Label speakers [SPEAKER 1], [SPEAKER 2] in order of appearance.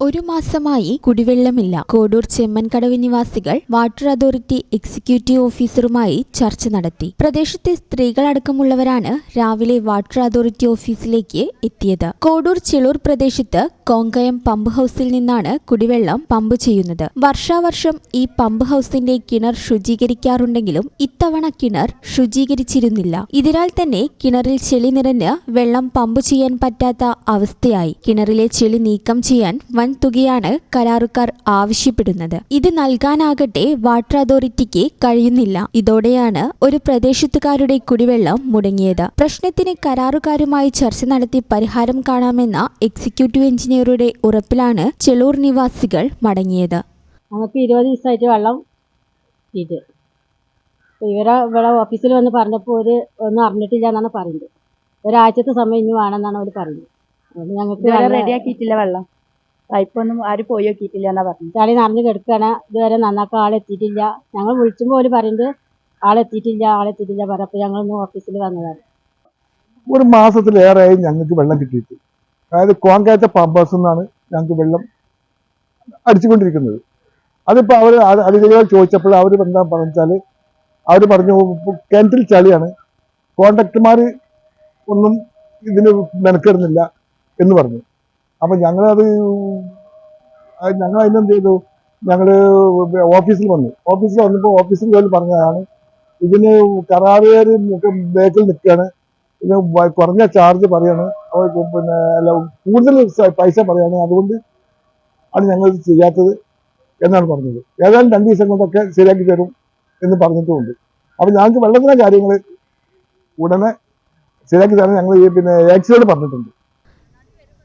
[SPEAKER 1] ഒരു മാസമായി കുടിവെള്ളമില്ല. കോഡൂർ ചെമ്മൻകടവ് നിവാസികൾ വാട്ടർ അതോറിറ്റി എക്സിക്യൂട്ടീവ് ഓഫീസറുമായി ചർച്ച നടത്തി. പ്രദേശത്തെ സ്ത്രീകളടക്കമുള്ളവരാണ് രാവിലെ വാട്ടർ അതോറിറ്റി ഓഫീസിലേക്ക് എത്തിയത്. കോഡൂർ ചെളൂർ പ്രദേശത്ത് കോങ്കയം പമ്പ് ഹൌസിൽ നിന്നാണ് കുടിവെള്ളം പമ്പ് ചെയ്യുന്നത്. വർഷാവർഷം ഈ പമ്പ് ഹൌസിന്റെ കിണർ ശുചീകരിക്കാറുണ്ടെങ്കിലും ഇത്തവണ കിണർ ശുചീകരിച്ചിരുന്നില്ല. ഇതിനാൽ തന്നെ കിണറിൽ ചെളി നിറഞ്ഞ് വെള്ളം പമ്പ് ചെയ്യാൻ പറ്റാത്ത അവസ്ഥയായി. കിണറിലെ ചെളി നീക്കം ചെയ്യാൻ വൻ തുകയാണ് കരാറുകാർ ആവശ്യപ്പെടുന്നത്. ഇത് നൽകാനാകട്ടെ വാട്ടർ അതോറിറ്റിക്ക് കഴിയുന്നില്ല. ഇതോടെയാണ് ഒരു പ്രദേശത്തുകാരുടെ കുടിവെള്ളം മുടങ്ങിയത്. പ്രശ്നത്തിന് കരാറുകാരുമായി ചർച്ച നടത്തി പരിഹാരം കാണാമെന്ന എക്സിക്യൂട്ടീവ് എഞ്ചിനീയറുടെ ഉറപ്പിലാണ് ചെളൂർ നിവാസികൾ മടങ്ങിയത്.
[SPEAKER 2] നമുക്ക് ഇരുപത് ദിവസമായിട്ട് വെള്ളം അപ്പോൾ ഇവരെ ഇവിടെ ഓഫീസിൽ വന്ന് പറഞ്ഞപ്പോൾ ഒരു ഒന്നും അറിഞ്ഞിട്ടില്ല എന്നാണ് പറയുന്നത്. ഒരാഴ്ചത്തെ സമയം ഇനി വേണമെന്നാണ് അവർ പറയുന്നത്. അത് ഞങ്ങൾക്ക്
[SPEAKER 3] റെഡിയാക്കിയിട്ടില്ല വെള്ളം. പൈപ്പൊന്നും ആര് പോയി നോക്കിയിട്ടില്ല എന്നാ പറഞ്ഞു
[SPEAKER 2] ചളി നിറഞ്ഞു കിടക്കുകയാണ്. ഇതുവരെ നന്നാക്കാൻ ആളെത്തിയിട്ടില്ല ഞങ്ങൾ വിളിച്ചുമ്പോൾ അവർ പറയുന്നത് ആളെത്തിയിട്ടില്ല ആളെത്തിയിട്ടില്ല പറഞ്ഞപ്പോൾ ഞങ്ങളൊന്ന് ഓഫീസിൽ വന്നതാണ്.
[SPEAKER 4] ഒരു മാസത്തിലേറെയായി ഞങ്ങൾക്ക് വെള്ളം കിട്ടിയിട്ട്. അതായത് കോങ്കാറ്റ പമ്പേഴ്സ് എന്നാണ് ഞങ്ങൾക്ക് വെള്ളം അടിച്ചുകൊണ്ടിരിക്കുന്നത്. അതിപ്പോ അവർ അധികാരികൾ ചോദിച്ചപ്പോൾ അവർ എന്താ പറഞ്ഞാൽ അവർ പറഞ്ഞു കിണറ്റിൽ ചളിയാണ്. കോൺട്രാക്ടർമാർ ഒന്നും ഇതിന് മെനക്കെടുന്നില്ല എന്ന് പറഞ്ഞു. അപ്പൊ ഞങ്ങളത് ഞങ്ങൾ അതിനെന്ത് ചെയ്തു? ഞങ്ങൾ ഓഫീസിൽ വന്നു. ഓഫീസിൽ വന്നപ്പോൾ ഓഫീസിൽ ജോലി പറഞ്ഞതാണ് ഇതിന് കരാറുകാർ ബേക്കിൽ നിൽക്കുകയാണ്. പിന്നെ കുറഞ്ഞ ചാർജ് പറയാണ്. പിന്നെ അല്ല കൂടുതൽ പൈസ പറയാണ്. അതുകൊണ്ട് ആണ് ഞങ്ങൾ ചെയ്യാത്തത് എന്നാണ് പറഞ്ഞത്. ഏതായാലും രണ്ട് ദിവസം കൊണ്ടൊക്കെ ശരിയാക്കി തരും എന്ന് പറഞ്ഞിട്ടുമുണ്ട് അപ്പൊ ഞങ്ങൾക്ക് വെള്ളത്തിന്റെ കാര്യങ്ങൾ ഉടനെ ശരിയാക്കി തരാൻ ഞങ്ങൾ പിന്നെ ഏക്സിയോട് പറഞ്ഞിട്ടുണ്ട്.